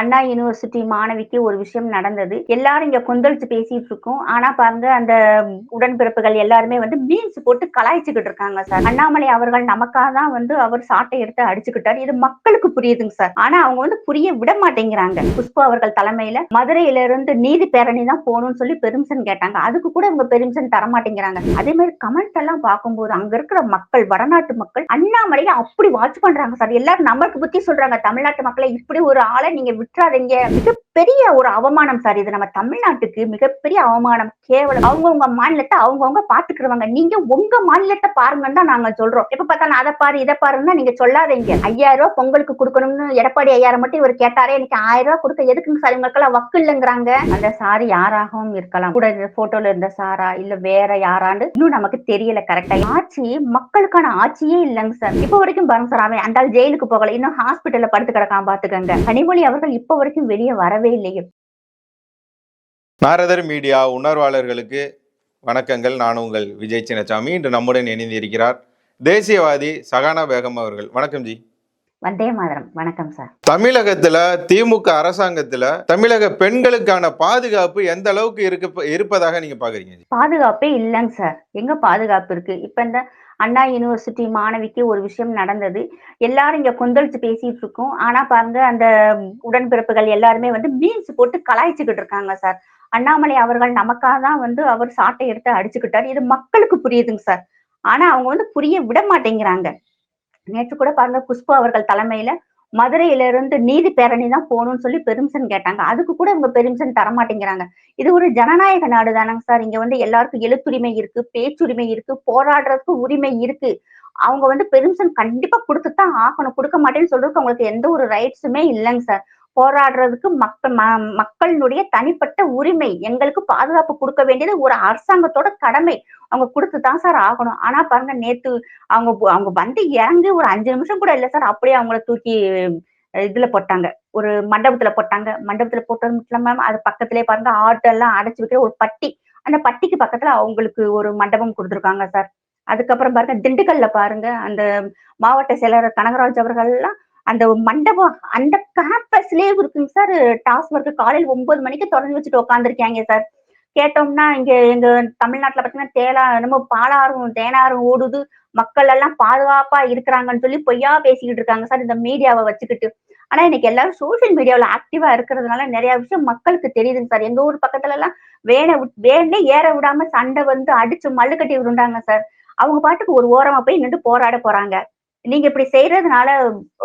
அண்ணா university மாணவிக்கு ஒரு விஷயம் நடந்தது. எல்லாரும் இங்க கொந்தளிச்சு பேசிட்டு இருக்கோம். ஆனா பாருங்க அந்த உடன்பிறப்புகள் எல்லாருமே வந்து மீன்ஸ் போட்டு கலாய்ச்சிக்கிட்டு இருக்காங்க சார். அண்ணாமலை அவர்கள் நமக்காக தான் வந்து அவர் சாட்டை எடுத்து அடிச்சுக்கிட்டார். இது மக்களுக்கு புரியுதுங்க சார். ஆனா அவங்க வந்து புரிய விட மாட்டேங்கிறாங்க. புஷ்பா அவர்கள் தலைமையில மதுரையில இருந்து நீதி பேரணி தான் போகணும்னு சொல்லி பெருமிஷன் கேட்டாங்க. அதுக்கு கூட இவங்க பெருமிஷன் தர மாட்டேங்கிறாங்க. அதே மாதிரி கமெண்ட் எல்லாம் பார்க்கும்போது அங்க இருக்கிற மக்கள் வடநாட்டு மக்கள் அண்ணாமலையை அப்படி வாட்ச் பண்றாங்க சார். எல்லாரும் நம்மளுக்கு புத்தி சொல்றாங்க. தமிழ்நாட்டு மக்களை இப்படி ஒரு ஆளை நீங்க விட்டுறாதீங்க மிகப்பெரிய ஒரு அவமானம் சார். இது நம்ம தமிழ்நாட்டுக்கு மிகப்பெரிய அவமானம். கேவலம். அவங்கவுங்க மாநிலத்தை அவங்கவுங்க பாத்துக்கிறவங்க நீங்க உங்க மாநிலத்தை பாருங்கன்னு தான் நாங்க சொல்றோம். எப்ப பார்த்தாலும் அதை பாரு இதை பாருன்னா நீங்க சொல்லாதீங்க. ஐயாயிரம் ரூபாய் பொங்கலுக்கு கொடுக்கணும்னு எடப்பாடி ஐயாயிரம் மட்டும் இவர் கேட்டாரே எனக்கு ஆயிரம் ரூபாய் கொடுக்க எதுக்குங்க சார்? இவங்களுக்கெல்லாம் வக்கு இல்லைங்கிறாங்க. அந்த சாரு யாராகவும் இருக்கலாம். கூட இந்த போட்டோல இருந்த சாரா இல்ல வேற யாரான்னு இன்னும் நமக்கு தெரியல கரெக்டா ஆட்சி மக்களுக்கான ஆட்சியே இல்லைங்க சார். இப்ப வரைக்கும் பாருங்க சார் அவன் அந்த ஜெயிலுக்கு போகல. இன்னும் ஹாஸ்பிட்டல்ல படுத்து கிடக்காம பாத்துக்கங்க. கனிமொழி அவர்கள் இப்ப வரைக்கும் வெளியே வரவே இல்லையே நாரதர் மீடியா உணர்வாளர்களுக்கு வணக்கங்கள். நான் உங்கள் விஜய் சின்னசாமி. இன்று நம்முடன் இணைந்திருக்கிறார் தேசியவாதி சகானா பேகம் அவர்கள். வணக்கம் ஜி. வந்தே மாதரம். வணக்கம் சார். தமிழகத்துல திமுக அரசாங்கத்துல தமிழக பெண்களுக்கான பாதுகாப்பு எந்த அளவுக்கு இருக்கு இருப்பதாக நீங்க பாக்குறீங்க? பாதுகாப்பே இல்லைங்க சார். எங்க பாதுகாப்பு இருக்கு? இப்ப இந்த அண்ணா யூனிவர்சிட்டி மாணவிக்கு ஒரு விஷயம் நடந்தது. எல்லாரும் இங்க கொந்தளிச்சு பேசிட்டு இருக்கோம். ஆனா பாருங்க அந்த உடன்பிறப்புகள் எல்லாருமே வந்து மீன்ஸ் போட்டு கலாய்ச்சிக்கிட்டு இருக்காங்க சார். அண்ணாமலை அவர்கள் நமக்காக தான் வந்து அவர் சாட்டை எடுத்து அடிச்சுக்கிட்டார். இது மக்களுக்கு புரியுதுங்க சார். ஆனா அவங்க வந்து புரிய விட மாட்டேங்கிறாங்க. நேற்று கூட பாருங்க புஷ்பா அவர்கள் தலைமையில மதுரையில இருந்து நீதி பேரணி தான் போகணும்னு சொல்லி பெருமிஷன் கேட்டாங்க. அதுக்கு கூட இவங்க பெருமிஷன் தர மாட்டேங்கிறாங்க இது ஒரு ஜனநாயக நாடு தானங்க சார். இங்க வந்து எல்லாருக்கும் எழுத்துரிமை இருக்கு பேச்சுரிமை இருக்கு போராடுறதுக்கு உரிமை இருக்கு. அவங்க வந்து பெருமிஷன் கண்டிப்பா கொடுத்துதான் ஆகணும். கொடுக்க மாட்டேன்னு சொல்றதுக்கு அவங்களுக்கு எந்த ஒரு ரைட்ஸுமே இல்லைங்க சார். போராடுறதுக்கு மக்கள் மக்களினுடைய தனிப்பட்ட உரிமை எங்களுக்கு பாதுகாப்பு கொடுக்க வேண்டியது ஒரு அரசாங்கத்தோட கடமை. அவங்க கொடுத்து தான் சார் ஆகணும். ஆனா பாருங்க நேத்து அவங்க அவங்க வந்து இறங்கி ஒரு அஞ்சு நிமிஷம் கூட இல்லை சார் அப்படியே அவங்கள தூக்கி இதுல போட்டாங்க. ஒரு மண்டபத்துல போட்டாங்க. மண்டபத்துல போட்டது மட்டும் இல்லாம அது பக்கத்திலே பாருங்க ஆட்டெல்லாம் அடைச்சு வைக்கிற ஒரு பட்டி. அந்த பட்டிக்கு பக்கத்துல அவங்களுக்கு ஒரு மண்டபம் கொடுத்துருக்காங்க சார். அதுக்கப்புறம் பாருங்க திண்டுக்கல்ல பாருங்க அந்த மாவட்ட செயலர் கனகராஜ் அவர்கள் எல்லாம் அந்த மண்டபம் அந்த கேம்பஸ்லயே இருக்குங்க சார் டாஸ்மார்க் காலையில் ஒன்பது மணிக்கு தொடர்ந்து வச்சுட்டு உட்காந்துருக்காங்க சார் கேட்டோம்னா இங்க எங்க தமிழ்நாட்டுல பாத்தீங்கன்னா தேலா என்னமோ பாலாறும் தேனாரும் ஓடுது. மக்கள் எல்லாம் பாதுகாப்பா இருக்கிறாங்கன்னு சொல்லி பொய்யா பேசிக்கிட்டு இருக்காங்க சார் இந்த மீடியாவை வச்சுக்கிட்டு. ஆனா இன்னைக்கு எல்லாரும் சோசியல் மீடியாவில் ஆக்டிவா இருக்கிறதுனால நிறைய விஷயம் மக்களுக்கு தெரியுதுங்க சார் எங்க ஊர் பக்கத்துல எல்லாம் வேண வேணே ஏற விடாம சண்டை வந்து அடிச்சு மல்லு கட்டி விடுண்டாங்க சார் அவங்க பாட்டுக்கு ஒரு ஓரமா போய் நின்று போராட போறாங்க. நீங்க இப்படி செய்யறதுனால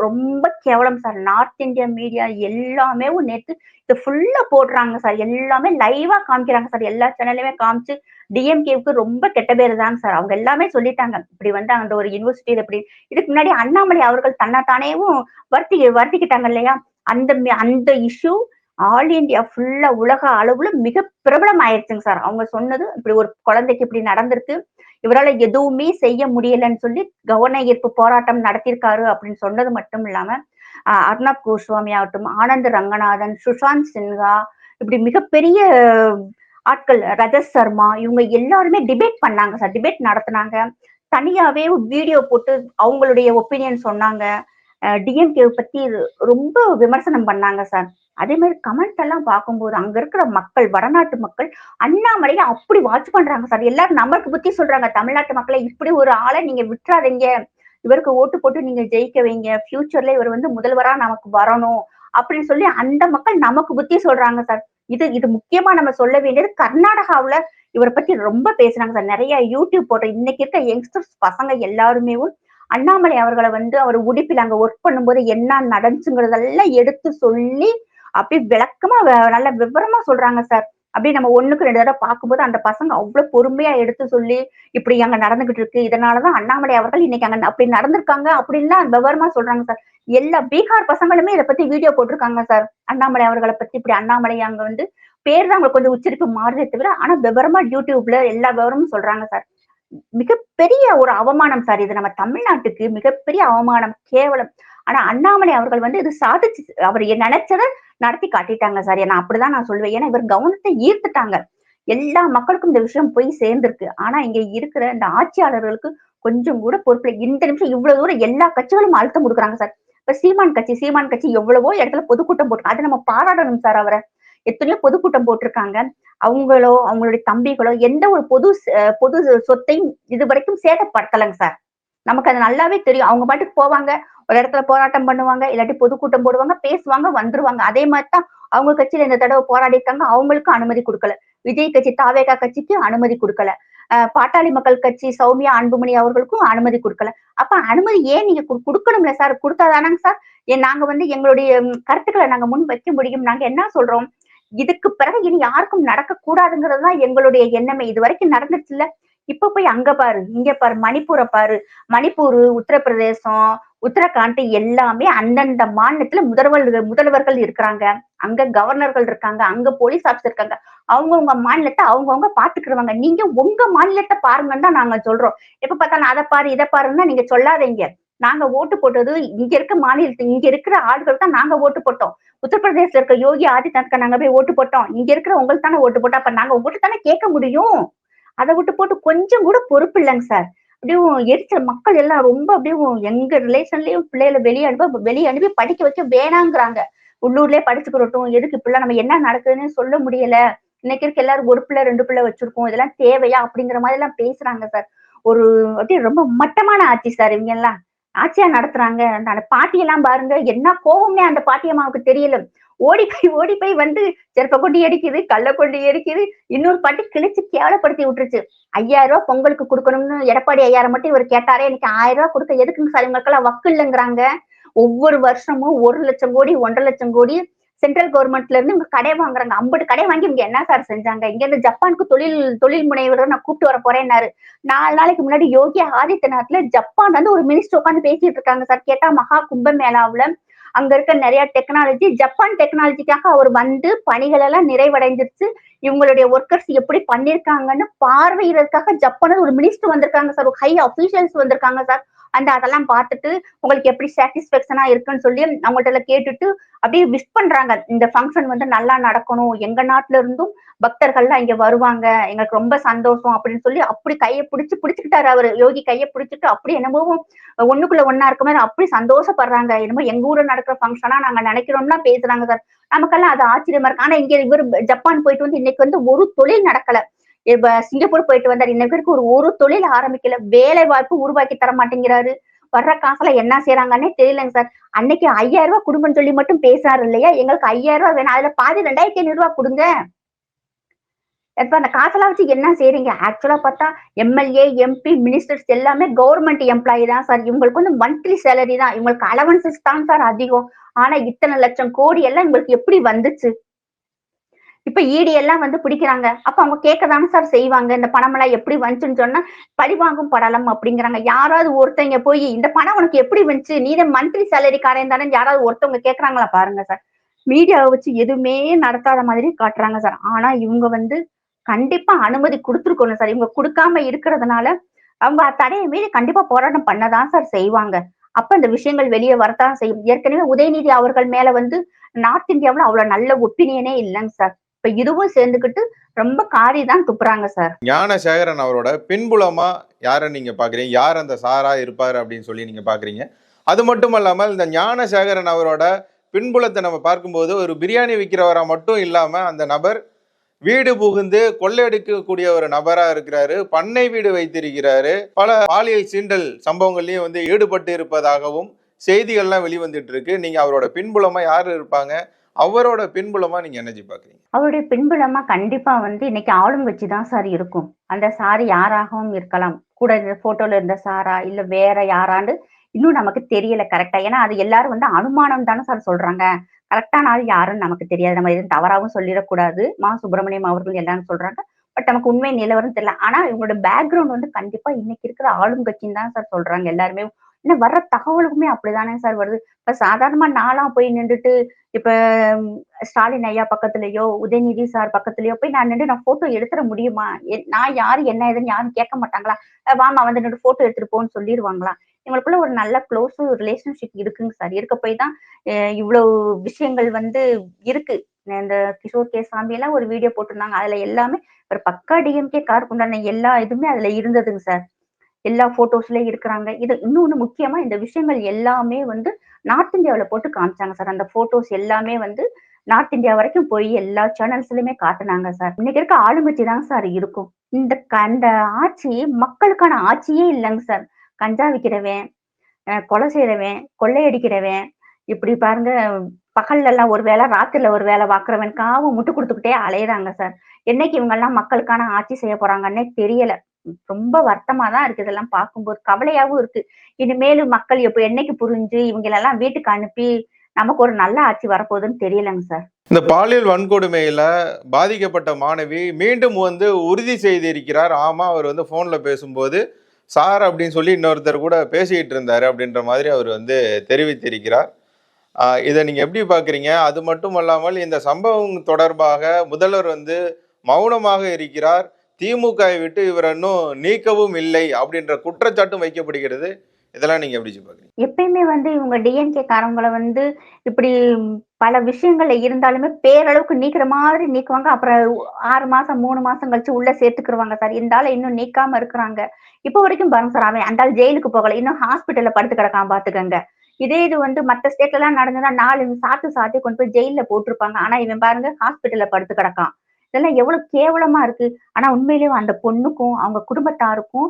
ரொம்ப கேவலம் சார். நார்த் இந்தியன் மீடியா எல்லாமே நேற்று இது ஃபுல்லா போடுறாங்க சார். எல்லாமே லைவா காமிக்கிறாங்க சார். எல்லா சேனல்லையுமே காமிச்சு டிஎம்கேவுக்கு ரொம்ப கெட்ட பேர் தாங்க சார். அவங்க எல்லாமே சொல்லிட்டாங்க. இப்படி வந்து அந்த ஒரு யூனிவர்சிட்டியில இப்படி இதுக்கு முன்னாடி அண்ணாமலை அவர்கள் தன்னைத்தானேவும் வருத்தி வருத்திக்கிட்டாங்க இல்லையா? அந்த அந்த இஷ்யூ ஆல் இண்டியா ஃபுல்லா உலக அளவுல மிக பிரபலம் ஆயிடுச்சுங்க சார். அவங்க சொன்னது இப்படி ஒரு குழந்தைக்கு இப்படி நடந்திருக்கு. இவரால் எதுவுமே செய்ய முடியலன்னு சொல்லி கவன ஈர்ப்பு போராட்டம் நடத்தியிருக்காரு அப்படின்னு சொன்னது மட்டும் இல்லாம அர்ணப் கோஸ்வாமி ஆகட்டும் ஆனந்த் ரங்கநாதன் சுஷாந்த் சின்ஹா இப்படி மிகப்பெரிய ஆட்கள் ரஜத் சர்மா இவங்க எல்லாருமே டிபேட் பண்ணாங்க சார் டிபேட் நடத்தினாங்க. தனியாவே வீடியோ போட்டு அவங்களுடைய ஒப்பீனியன் சொன்னாங்க. டிஎம்கே பத்தி ரொம்ப விமர்சனம் பண்ணாங்க சார் அதே மாதிரி கமெண்ட் எல்லாம் பார்க்கும்போது அங்க இருக்கிற மக்கள் வடநாட்டு மக்கள் அண்ணாமலையை அப்படி வாட்ச் பண்றாங்க சார் எல்லாரும் நம்மளுக்கு புத்தி சொல்றாங்க. தமிழ்நாட்டு மக்களை இப்படி ஒரு ஆளை நீங்க விட்டுறாதீங்க. இவருக்கு ஓட்டு போட்டு நீங்க ஜெயிக்க வைங்க. ஃபியூச்சர்ல இவர் வந்து முதல்வரா நமக்கு வரணும் அப்படின்னு சொல்லி அந்த மக்கள் நமக்கு புத்தி சொல்றாங்க சார் இது இது முக்கியமா நம்ம சொல்ல வேண்டியது கர்நாடகாவுல இவரை பத்தி ரொம்ப பேசுறாங்க சார் நிறைய யூடியூப் போட்ட இன்னைக்கு இருக்க யங்ஸ்டர்ஸ் பசங்க எல்லாருமே அண்ணாமலை அவர்களை வந்து அவர் உடுப்பில் அங்க ஒர்க் பண்ணும்போது என்ன நடந்துச்சுங்கிறதெல்லாம் எடுத்து சொல்லி அப்படி விளக்கமா நல்ல விவரமா சொல்றாங்க சார். அப்படி நம்ம ஒண்ணுக்கு ரெண்டு தடவை பார்க்கும்போது அந்த பசங்க அவ்வளவு பொறுமையா எடுத்து சொல்லி இப்படி அங்க நடந்துகிட்டு இருக்கு. இதனாலதான் அண்ணாமலை அவர்கள் இன்னைக்கு அங்க அப்படி நடந்திருக்காங்க அப்படின்லாம் விவரமா சொல்றாங்க சார். எல்லா பீகார் பசங்களுமே இதை பத்தி வீடியோ போட்டிருக்காங்க சார். அண்ணாமலை அவர்களை பத்தி இப்படி அண்ணாமலை அங்க வந்து பேர் தான் அவங்களுக்கு கொஞ்சம் உச்சரிப்பு மாறுதே தவிர ஆனா விவரமா யூடியூப்ல எல்லா விவரமும் சொல்றாங்க சார். மிகப்பெரிய ஒரு அவமானம் சார் இது. நம்ம தமிழ்நாட்டுக்கு மிகப்பெரிய அவமானம் கேவலம். ஆனா அண்ணாமலை அவர்கள் வந்து இது சாதிச்சு அவர் நினைச்சதை நடத்தி காட்டிட்டாங்க சார் நான் அப்படிதான் நான் சொல்லுவேன். ஏன்னா இவர் கவனத்தை ஈர்த்துட்டாங்க. எல்லா மக்களுக்கும் இந்த விஷயம் போய் சேர்ந்திருக்கு. ஆனா இங்க இருக்கிற இந்த ஆட்சியாளர்களுக்கு கொஞ்சம் கூட பொறுப்பில்லை. இந்த நிமிஷம் இவ்வளவு தூரம் எல்லா கட்சிகளும் அழுத்தம் கொடுக்குறாங்க சார். இப்ப சீமான் கட்சி சீமான் கட்சி எவ்வளவோ இடத்துல பொதுக்கூட்டம் போட்டு அதை நம்ம பாராட்டணும் சார் அவரை. எத்தனையோ பொதுக்கூட்டம் போட்டிருக்காங்க. அவங்களோ அவங்களுடைய தம்பிகளோ எந்த ஒரு பொது பொது சொத்தையும் இது வரைக்கும் சேதப்படுத்தலைங்க சார். நமக்கு அது நல்லாவே தெரியும். அவங்க பாட்டுக்கு போவாங்க. ஒரு இடத்துல போராட்டம் பண்ணுவாங்க இல்லாட்டி பொதுக்கூட்டம் போடுவாங்க பேசுவாங்க வந்துருவாங்க. அதே மாதிரி தான் அவங்க கட்சியில இந்த தடவை போராடி இருக்காங்க. அவங்களுக்கும் அனுமதி கொடுக்கல. விஜய் கட்சி தாவேகா கட்சிக்கு அனுமதி கொடுக்கல. அஹ் பாட்டாளி மக்கள் கட்சி சௌமியா அன்புமணி அவர்களுக்கும் அனுமதி கொடுக்கல. அப்ப அனுமதி ஏன் நீங்க கு- கொடுக்கணும்ல சார்? கொடுத்தாதானாங்க சார்? ஏன் நாங்க வந்து எங்களுடைய கருத்துக்களை நாங்க முன் வைக்க முடியும். நாங்க என்ன சொல்றோம்? இதுக்கு பிறகு இனி யாருக்கும் நடக்க கூடாதுங்கிறது தான் எங்களுடைய எண்ணமே. இது வரைக்கும் நடந்துச்சு இல்ல இப்ப போய் அங்க பாரு இங்க பாரு மணிப்பூரை பாரு. மணிப்பூர் உத்தரப்பிரதேசம் உத்தரகாண்ட் எல்லாமே அந்தந்த மாநிலத்துல முதல்வர்கள் முதல்வர்கள் இருக்கிறாங்க. அங்க கவர்னர்கள் இருக்காங்க அங்க போலீஸ் ஆஃபீஸர் இருக்காங்க. அவங்கவுங்க மாநிலத்தை அவங்கவுங்க பாத்துக்கிடுவாங்க. நீங்க உங்க மாநிலத்தை பாருங்கன்னு தான் நாங்க சொல்றோம். எப்ப பார்த்தாலும் அதை பாரு இதை பாருன்னா நீங்க சொல்லாதீங்க. நாங்க ஓட்டு போட்டது இங்க இருக்க மாநிலத்து இங்க இருக்கிற ஆட்கள் தான் நாங்க ஓட்டு போட்டோம். உத்தரப்பிரதேசல இருக்க யோகி ஆதித்யநாத்க்கு நாங்க போய் ஓட்டு போட்டோம். இங்க இருக்கிற உங்களுக்கு தானே ஓட்டு போட்டோம். அப்ப நாங்க உங்கள்கிட்ட தானே கேட்க முடியும்? அதை விட்டு போட்டு கொஞ்சம் கூட பொறுப்பு இல்லைங்க சார். அப்படியும் எரிச்சல் மக்கள் எல்லாம் ரொம்ப அப்படியும் எங்க ரிலேஷன்லயும் பிள்ளைகளை வெளியே அனுப்ப வெளியே அனுப்பி படிக்க வைக்க வேணாங்கிறாங்க. உள்ளூர்லயே படிச்சுக்கிறட்டும் எதுக்கு இப்படிலாம் நம்ம என்ன நடக்குதுன்னு சொல்ல முடியல. இன்னைக்கு இருக்க எல்லாரும் ஒரு பிள்ளை ரெண்டு பிள்ளை வச்சிருக்கோம். இதெல்லாம் தேவையா? அப்படிங்கிற மாதிரி எல்லாம் பேசுறாங்க சார். ஒரு அப்படியே ரொம்ப மட்டமான ஆட்சி சார் இவங்க எல்லாம். ஆட்சியா நடத்துறாங்க. அந்த பாட்டியெல்லாம் பாருங்க. என்ன கோவமே அந்த பாட்டியம்மாவுக்கு தெரியல. ஓடி போய் ஓடி போய் வந்து செருப்ப கொண்டு எரிக்குது கள்ள கொண்டு எரிக்குது. இன்னொரு பாட்டி கிழிச்சு கேவலப்படுத்தி விட்டுருச்சு. ஐயாயிரம் ரூபாய் பொங்கலுக்கு கொடுக்கணும்னு எடப்பாடி ஐயாயிரம் மட்டும் இவர் கேட்டாரே எனக்கு ஆயிரம் ரூபாய் கொடுக்க எதுக்குங்க சார் இவங்களுக்கெல்லாம் வக்கு இல்லைங்கிறாங்க? ஒவ்வொரு வருஷமும் ஒரு லட்சம் கோடி ஒன்றரை லட்சம் கோடி சென்ட்ரல் கவர்மெண்ட்ல இருந்து இவங்க கடை வாங்குறாங்க. ஐம்பது கடை வாங்கி இவங்க என்ன சார் செஞ்சாங்க? இங்க இருந்து ஜப்பானுக்கு தொழில் தொழில் முனைவர் நான் கூப்பிட்டு வர போறேன்னாரு. நாலு நாளைக்கு முன்னாடி யோகி ஆதித்யநாத்ல ஜப்பான் வந்து ஒரு மினிஸ்டர் உட்காந்து பேசிட்டு இருக்காங்க சார். கேட்டா மகா கும்ப கும்பமேளாவுல அங்க இருக்க நிறைய டெக்னாலஜி ஜப்பான் டெக்னாலஜிக்காக அவர் வந்து பணிகள் எல்லாம் நிறைவடைஞ்சிருச்சு. இவங்களுடைய ஒர்க்கர்ஸ் எப்படி பண்ணிருக்காங்கன்னு பார்வையிடறதுக்காக ஜப்பான்ல ஒரு மினிஸ்டர் வந்திருக்காங்க சார். ஹை அபிஷியல்ஸ் வந்திருக்காங்க சார். அந்த அதெல்லாம் பார்த்துட்டு உங்களுக்கு எப்படி சாட்டிஸ்பேக்ஷனா இருக்குன்னு சொல்லி அவங்கள்ட்ட கேட்டுட்டு அப்படியே விஷ் பண்றாங்க. இந்த ஃபங்க்ஷன் வந்து நல்லா நடக்கணும். எங்க நாட்டுல இருந்தும் பக்தர்கள்லாம் இங்க வருவாங்க. எங்களுக்கு ரொம்ப சந்தோஷம் அப்படின்னு சொல்லி அப்படி கையை பிடிச்சி பிடிச்சிக்கிட்டாரு அவரு. யோகி கையை பிடிச்சிட்டு அப்படி என்னமோ ஒண்ணுக்குள்ள ஒன்னா இருக்க மாதிரி அப்படி சந்தோஷப்படுறாங்க. என்னமோ எங்க ஊர்ல நடக்கிற ஃபங்க்ஷனா நாங்க நினைக்கிறோம்லாம் பேசுறாங்க சார். நமக்கெல்லாம் அது ஆச்சரியமா இருக்கு. ஆனா இங்க இவர் ஜப்பான் போயிட்டு வந்து இன்னைக்கு வந்து ஒரு தொழில் நடக்கல. சிங்கப்பூர் போயிட்டு வந்தார். இந்த வரைக்கும் ஒரு ஒரு தொழில் ஆரம்பிக்கல. வேலை வாய்ப்பு உருவாக்கி தர மாட்டேங்கிறாரு. வர்ற காசுல என்ன செய்யறாங்கன்னே தெரியலங்க சார். அன்னைக்கு ஐயாயிரம் ரூபாய் குடும்பம் சொல்லி மட்டும் பேசுறாரு இல்லையா? எங்களுக்கு ஐயாயிரம் ரூபாய் வேணும். அதுல பாதி ரெண்டாயிரத்தி ஐநூறு ரூபாய் கொடுங்க. இப்ப அந்த காசெல்லாம் வச்சு என்ன செய்யறீங்க ஆக்சுவலா பார்த்தா எம்எல்ஏ எம்பி மினிஸ்டர்ஸ் எல்லாமே கவர்மெண்ட் எம்ப்ளாயி தான் சார். இவங்களுக்கு வந்து மந்த்லி சேலரி தான். இவங்களுக்கு அலவன்சஸ் தான் சார் அதிகம். ஆனா இத்தனை லட்சம் கோடி எல்லாம் இவங்களுக்கு எப்படி வந்துச்சு? இப்ப ஈடி எல்லாம் வந்து பிடிக்கிறாங்க. அப்ப அவங்க கேட்கதானே சார் செய்வாங்க. இந்த பணம் எல்லாம் எப்படி வந்துச்சுன்னு சொன்னா பழி வாங்கும் படலம் அப்படிங்கிறாங்க. யாராவது ஒருத்தங்க போய் இந்த பணம் உனக்கு எப்படி வந்துச்சு? நீ தான் மந்த்லி சேலரி காரன் தானே யாராவது ஒருத்தவங்க கேட்கறாங்களா பாருங்க சார் மீடியாவை வச்சு எதுவுமே நடத்தாத மாதிரி காட்டுறாங்க சார் ஆனா இவங்க வந்து கண்டிப்பா அனுமதி கொடுத்துருக்கணும் சார் இவங்க கொடுக்காம இருக்கிறதுனால அவங்க தடையை மீறி கண்டிப்பா போராட்டம் பண்ணதான் சார் செய்வாங்க. அப்ப இந்த விஷயங்கள் வெளியே வரத்தான் செய்யும். ஏற்கனவே உதயநிதி அவர்கள் மேல வந்து நார்த் இந்தியாவுல அவ்வளவு நல்ல ஒப்பீனியனே இல்லைங்க சார் இப்ப இதுவும் சேர்ந்துக்கிட்டு ரொம்ப காரி தான் துப்புறாங்க சார். ஞானசேகரன் அவரோட பின்புலமா யாரை நீங்க பாக்குறீங்க? யார் அந்த சாரா இருப்பாரு அப்படின்னு சொல்லி நீங்க பாக்குறீங்க. அது மட்டும் இல்லாமல் இந்த ஞானசேகரன் அவரோட பின்புலத்தை நம்ம பார்க்கும்போது ஒரு பிரியாணி விற்கிறவரா மட்டும் இல்லாம அந்த நபர் வீடு புகுந்து கொள்ளையடிக்கக்கூடிய ஒரு நபரா இருக்கிறாரு. பண்ணை வீடு வைத்திருக்கிறாரு. பல பாலியல் சீண்டல் சம்பவங்கள்லயும் வந்து ஈடுபட்டு இருப்பதாகவும் செய்திகள்லாம் வெளிவந்துட்டு இருக்கு. நீங்க அவரோட பின்புலமா யார் இருப்பாங்க? அவரோட பின்புலமா நீங்க என்ன பாக்குறீங்க? அவருடைய பின்புலமா கண்டிப்பா வந்து இன்னைக்கு ஆளும் வச்சுதான் சார் இருக்கும். அந்த சார் யாராகவும் இருக்கலாம். கூட இந்த போட்டோல இருந்த சாரா இல்ல வேற யாரான்னு இன்னும் நமக்கு தெரியல கரெக்டா ஏன்னா அது எல்லாரும் வந்து அனுமானம் தானே சார் சொல்றாங்க. கரெக்டான ஆள் யாருன்னு நமக்கு தெரியாது. நம்ம எதுவும் தவறாவும் சொல்லிடக்கூடாது. மா சுப்பிரமணியம் அவர்கள் எல்லாரும் சொல்றாங்க. பட் நமக்கு உண்மை நிலவரம் தெரியல. ஆனா இவங்களோட பேக்ரவுண்ட் வந்து கண்டிப்பா இன்னைக்கு இருக்கிற ஆளும் கட்சின்னு தான் சார் சொல்றாங்க. எல்லாருமே இன்னும் வர்ற தகவலுக்குமே அப்படிதானே சார் வருது. இப்ப சாதாரணமா நாளாம் போய் நின்றுட்டு இப்ப ஸ்டாலின் ஐயா பக்கத்துலயோ உதயநிதி சார் பக்கத்துலயோ போய் நான் நின்று நான் போட்டோ எடுத்துட முடியுமா? நான் யாரு என்ன ஏதுன்னு யாரும் கேட்க மாட்டாங்களா? வாமா வந்து நின்று போட்டோ எடுத்துட்டு போன்னு சொல்லிடுவாங்களா இவங்களுக்குள்ள ஒரு நல்ல க்ளோஸ் ரிலேஷன்ஷிப் இருக்குங்க சார் இருக்க போய் தான் இவ்வளவு விஷயங்கள் வந்து இருக்கு. இந்த கிஷோர் கே சாமி எல்லாம் ஒரு வீடியோ போட்டிருந்தாங்க. அதுல எல்லாமே ஒரு பக்கா டிஎம்கே கார் உண்டான எல்லா இதுவுமே அதுல இருந்ததுங்க சார் எல்லா போட்டோஸ்லயும் இருக்கிறாங்க. இது இன்னொன்னு முக்கியமா இந்த விஷயங்கள் எல்லாமே வந்து நார்த் இந்தியாவில் போட்டு காமிச்சாங்க சார் அந்த போட்டோஸ் எல்லாமே வந்து நார்த் இந்தியா வரைக்கும் போய் எல்லா சேனல்ஸ்லயுமே காட்டுனாங்க சார் இன்னைக்கு இருக்க ஆளுங்கட்சி தான் சார் இருக்கும். இந்த க- அந்த ஆட்சி மக்களுக்கான ஆட்சியே இல்லைங்க சார் கஞ்சா விற்கிறவன் கொலை செய்யறவன் கொள்ளையடிக்கிறவன் இப்படி பாருங்க பகல்ல எல்லாம் ஒரு வேலை ராத்திரில ஒரு வேலை பாக்குறவனுக்காக முட்டு கொடுத்துக்கிட்டே அலையிறாங்க சார் என்னைக்கு இவங்க எல்லாம் மக்களுக்கான ஆட்சி செய்ய போறாங்கன்னே தெரியல. ரொம்ப வருத்தமா தான் இருக்கு இதெல்லாம் பார்க்கும்போது. கவலையாவும் இருக்கு. இனிமேலும் மக்கள் எப்ப என்னைக்கு புரிஞ்சு இவங்களெல்லாம் வீட்டுக்கு அனுப்பி நமக்கு ஒரு நல்ல ஆட்சி வரப்போகுதுன்னு தெரியலங்க சார். இந்த பாலியல் வன்கொடுமையில பாதிக்கப்பட்ட மாணவி மீண்டும் வந்து உறுதி செய்திருக்கிறார். ஆமா அவர் வந்து போன்ல பேசும்போது சார் அப்படின்னு சொல்லி இன்னொருத்தர் கூட பேசிக்கிட்டு இருந்தாரு அப்படின்ற மாதிரி அவர் வந்து தெரிவித்திருக்கிறார். இதை நீங்க எப்படி பாக்குறீங்க அது மட்டும் அல்லாமல் இந்த சம்பவம் தொடர்பாக முதல்வர் வந்து மௌனமாக இருக்கிறார். திமுகவை விட்டு இவர் இன்னும் நீக்கவும் இல்லை அப்படின்ற குற்றச்சாட்டும் வைக்கப்படுகிறது. இதெல்லாம் நீங்க எப்படி பாக்குறீங்க எப்பயுமே வந்து இவங்க டிஎன்கே காரங்களை வந்து இப்படி பல விஷயங்கள்ல இருந்தாலுமே பேரளவுக்கு நீக்கிற மாதிரி நீக்குவாங்க. அப்புறம் ஆறு மாசம் மூணு மாசம் கழிச்சு உள்ள சேர்த்துக்குருவாங்க சார். இருந்தாலும் இன்னும் நீக்காம இருக்கிறாங்க. இப்போ வரைக்கும் பாருங்க சார் அவன் அந்த ஜெயிலுக்கு போகல. இன்னும் ஹாஸ்பிட்டல்ல படுத்து கிடக்காம பாத்துக்கங்க இதே இது வந்து மத்த ஸ்டேட்ல எல்லாம் நடந்ததுன்னா நாலு சாத்து சாத்தி கொண்டு போய் ஜெயில போட்டிருப்பாங்க. ஆனா இவன் பாருங்க ஹாஸ்பிட்டல்ல படுத்து கிடக்கான். இதெல்லாம் எவ்வளவு கேவலமா இருக்கு. ஆனா உண்மையிலேயே அந்த பொண்ணுக்கும் அவங்க குடும்பத்தாருக்கும்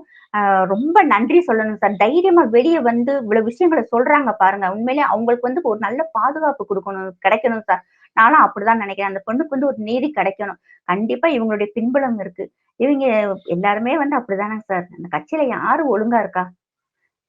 ரொம்ப நன்றி சொல்லணும் சார். தைரியமா வெளியே வந்து இவ்வளவு விஷயங்களை சொல்றாங்க பாருங்க. உண்மையிலேயே அவங்களுக்கு வந்து ஒரு நல்ல பாதுகாப்பு கொடுக்கணும் கிடைக்கணும் சார். நானும் அப்படிதான் நினைக்கிறேன். அந்த பொண்ணுக்கு வந்து ஒரு நீதி கிடைக்கணும். கண்டிப்பா இவங்களுடைய பின்புலம் இருக்கு. இவங்க எல்லாருமே வந்து அப்படிதானங்க சார். அந்த கட்சியில யாரு ஒழுங்கா இருக்கா?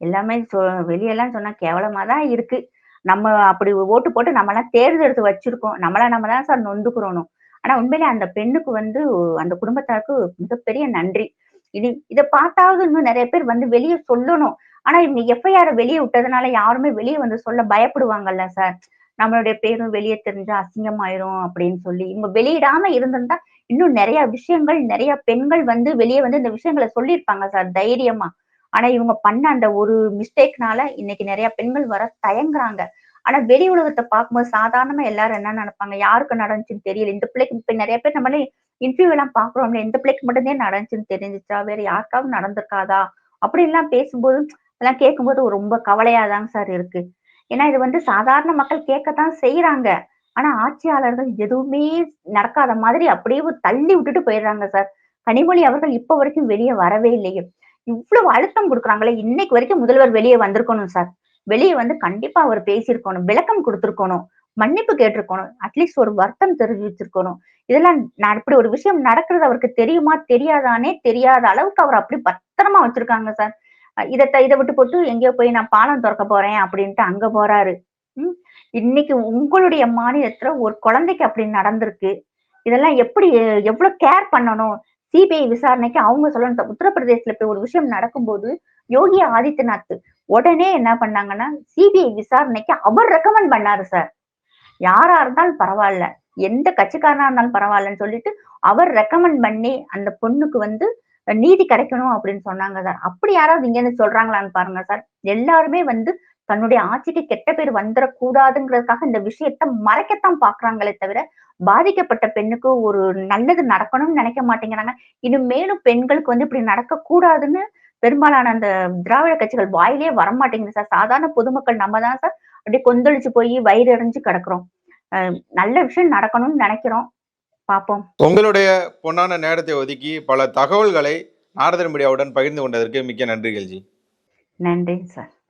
எல்லாமே சொ வெளியெல்லாம் சொன்னா கேவலமா தான் இருக்கு. நம்ம அப்படி ஓட்டு போட்டு நம்மளாம் தேர்ந்தெடுத்து வச்சிருக்கோம். நம்மள நம்ம தான் சார் நொந்துக்கிறோம் ஆனா உண்மையிலே அந்த பெண்ணுக்கு வந்து அந்த குடும்பத்தாருக்கு மிகப்பெரிய நன்றி. இது இதை பார்த்தாவது இன்னும் நிறைய பேர் வந்து வெளியே சொல்லணும். ஆனா இவங்க எஃப்ஐஆர் வெளியே விட்டதுனால யாருமே வெளியே வந்து சொல்ல பயப்படுவாங்கல்ல சார். நம்மளுடைய பேரும் வெளியே தெரிஞ்சா அசிங்கமாயிரும் அப்படின்னு சொல்லி. இவங்க வெளியிடாம இருந்திருந்தா இன்னும் நிறைய விஷயங்கள் நிறைய பெண்கள் வந்து வெளியே வந்து இந்த விஷயங்களை சொல்லியிருப்பாங்க சார் தைரியமா. ஆனா இவங்க பண்ண அந்த ஒரு மிஸ்டேக்னால இன்னைக்கு நிறைய பெண்கள் வர தயங்குறாங்க. ஆனா வெளி உலகத்தை பார்க்கும்போது சாதாரணமா எல்லாரும் என்ன நினைப்பாங்க? யாருக்கு நடந்துச்சுன்னு தெரியல. இந்த பிள்ளைக்கு இப்ப நிறைய பேர் நம்மளே இன்டர்வியூ எல்லாம் பாக்குறோம்ல இந்த பிள்ளைக்கு மட்டும்தான் நடந்துச்சுன்னு தெரிஞ்சுச்சா? வேற யாருக்காவது நடந்திருக்காதா? அப்படி எல்லாம் பேசும்போது எல்லாம் கேட்கும்போது ரொம்ப கவலையாதாங்க சார் இருக்கு. ஏன்னா இது வந்து சாதாரண மக்கள் கேட்கத்தான் செய்யறாங்க ஆனா ஆட்சியாளர்கள் எதுவுமே நடக்காத மாதிரி அப்படியே தள்ளி விட்டுட்டு போயிடுறாங்க சார் கனிமொழி அவர்கள் இப்ப வரைக்கும் வெளியே வரவே இல்லையே. இவ்வளவு அழுத்தம் கொடுக்குறாங்களே. இன்னைக்கு வரைக்கும் முதல்வர் வெளியே வந்திருக்கணும் சார் வெளியே வந்து கண்டிப்பா அவர் பேசியிருக்கணும் விளக்கம் கொடுத்துருக்கணும் மன்னிப்பு கேட்டிருக்கணும் அட்லீஸ்ட் ஒரு வருத்தம் தெரிவிச்சிருக்கணும் இதெல்லாம் நான் இப்படி ஒரு விஷயம் நடக்கிறது அவருக்கு தெரியுமா தெரியாதானே தெரியாத அளவுக்கு அவர் அப்படி பத்திரமா வச்சிருக்காங்க சார். இதை இதை விட்டு போட்டு எங்கேயோ போய் நான் பாலம் திறக்க போறேன் அப்படின்ட்டு அங்க போறாரு. உம் இன்னைக்கு உங்களுடைய மாநிலத்துல ஒரு குழந்தைக்கு அப்படி நடந்திருக்கு. இதெல்லாம் எப்படி எவ்வளவு கேர் பண்ணணும்? சிபிஐ விசாரணைக்கு அவங்க சொல்லணும். சார் போய் ஒரு விஷயம் நடக்கும்போது யோகி ஆதித்யநாத் உடனே என்ன பண்ணாங்கன்னா சிபிஐ விசாரணைக்கு அவர் ரெக்கமெண்ட் பண்ணாரு சார் யாரா இருந்தாலும் பரவாயில்ல. எந்த கட்சிக்காரனா இருந்தாலும் பரவாயில்லன்னு சொல்லிட்டு அவர் ரெக்கமெண்ட் பண்ணி அந்த பொண்ணுக்கு வந்து நீதி கிடைக்கணும் அப்படின்னு சொன்னாங்க சார் அப்படி யாராவது இங்க இருந்து சொல்றாங்களான்னு பாருங்க சார் எல்லாருமே வந்து தன்னுடைய ஆட்சிக்கு கெட்ட பேர் வந்துடக்கூடாதுங்கிறதுக்காக இந்த விஷயத்த மறைக்கத்தான் பாக்குறாங்களே தவிர பாதிக்கப்பட்ட பெண்ணுக்கு ஒரு நல்லது நடக்கணும்னு நினைக்க மாட்டேங்கிறாங்க. இன்னும் மேலும் பெண்களுக்கு வந்து இப்படி நடக்க கூடாதுன்னு பெரும்பாலான அந்த திராவிட கட்சிகள் வாயிலே வரமாட்டேங்குது சார். சாதாரண பொதுமக்கள் நம்ம தான் சார் அப்படியே கொந்தளிச்சு போய் வயிறு எறிஞ்சு கிடக்குறோம். நல்ல விஷயம் நடக்கணும்னு நினைக்கிறோம். பார்ப்போம். உங்களுடைய பொன்னான நேரத்தை ஒதுக்கி பல தகவல்களை நாரதன் மீடியாவுடன் பகிர்ந்து கொண்டதற்கு மிக்க நன்றிகள் ஜி நன்றி சார்.